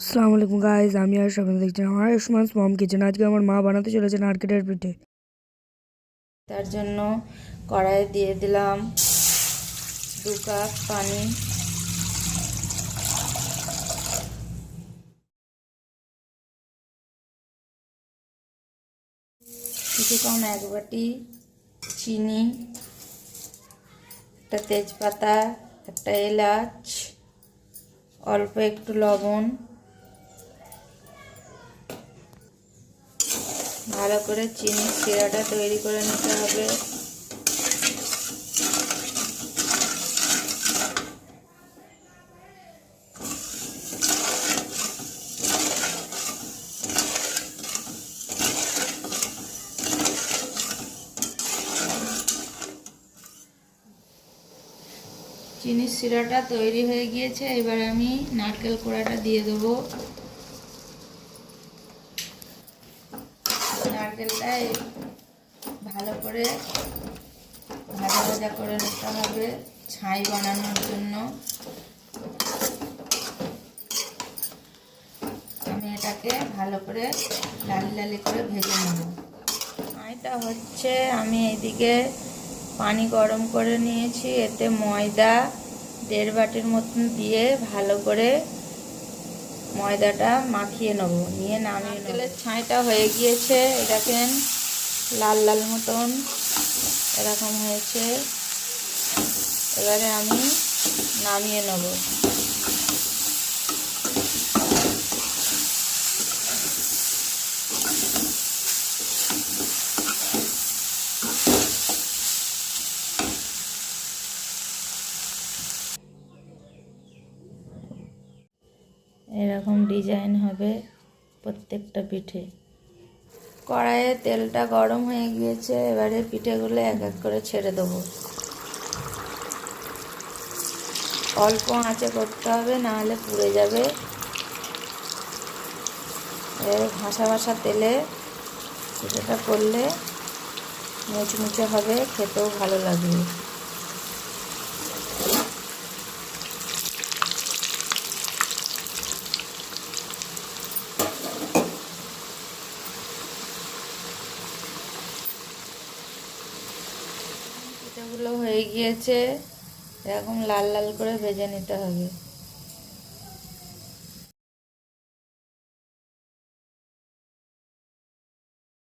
আসসালামু আলাইকুম গাইজ আমি আর সবাই দেখছি আমার আয়ুষ্মান মম কিচেন আজকে আমার মা বানাতে চলেছে নারকেলের পিঠে। তার জন্য কড়াইয়ে দিয়ে দিলাম দু কাপ পানি। কিছু কম এক বাটি চিনি, একটা তেজপাতা, একটা এলাচ, অল্প একটু লবণ। ভালো করে চিনি শিরাটা তৈরি করে নিতে হবে। চিনির শিরাটা তৈরি হয়ে গিয়েছে, এবার আমি নারকেল কোড়াটা দিয়ে দেবো। নারকেলটা এই ভালো করে ভাজা ভাজা করে নিতে হবে ছাই বানানোর জন্য। আমি এটাকে ভালো করে লালি লালি করে ভেজে নেব। ছাইটা হচ্ছে, আমি এইদিকে পানি গরম করে নিয়েছি, এতে ময়দা দেড় বাটির মতন দিয়ে ভালো করে ময়দাটা মাখিয়ে নেব, নিয়ে নামিয়ে নেব। ছাইটা হয়ে গিয়েছে দেখেন, লাল লাল মতন এরকম হয়েছে। এবারে আমি নামিয়ে নেব। এরকম ডিজাইন হবে প্রত্যেকটা পিঠে। কড়াইয়ে তেলটা গরম হয়ে গিয়েছে, এবারে পিঠেগুলো এক এক করে ছেড়ে দেবো। অল্প আঁচে করতে হবে না হলে পুড়ে যাবে। এবারে ভাসা ভাসা তেলে পিঠেটা করলে মুচমুচে হবে, খেতেও ভালো লাগবে। পিঠাগুলো হয়ে গিয়েছে। এরকম লাল লাল করে ভেজে নিতে হবে।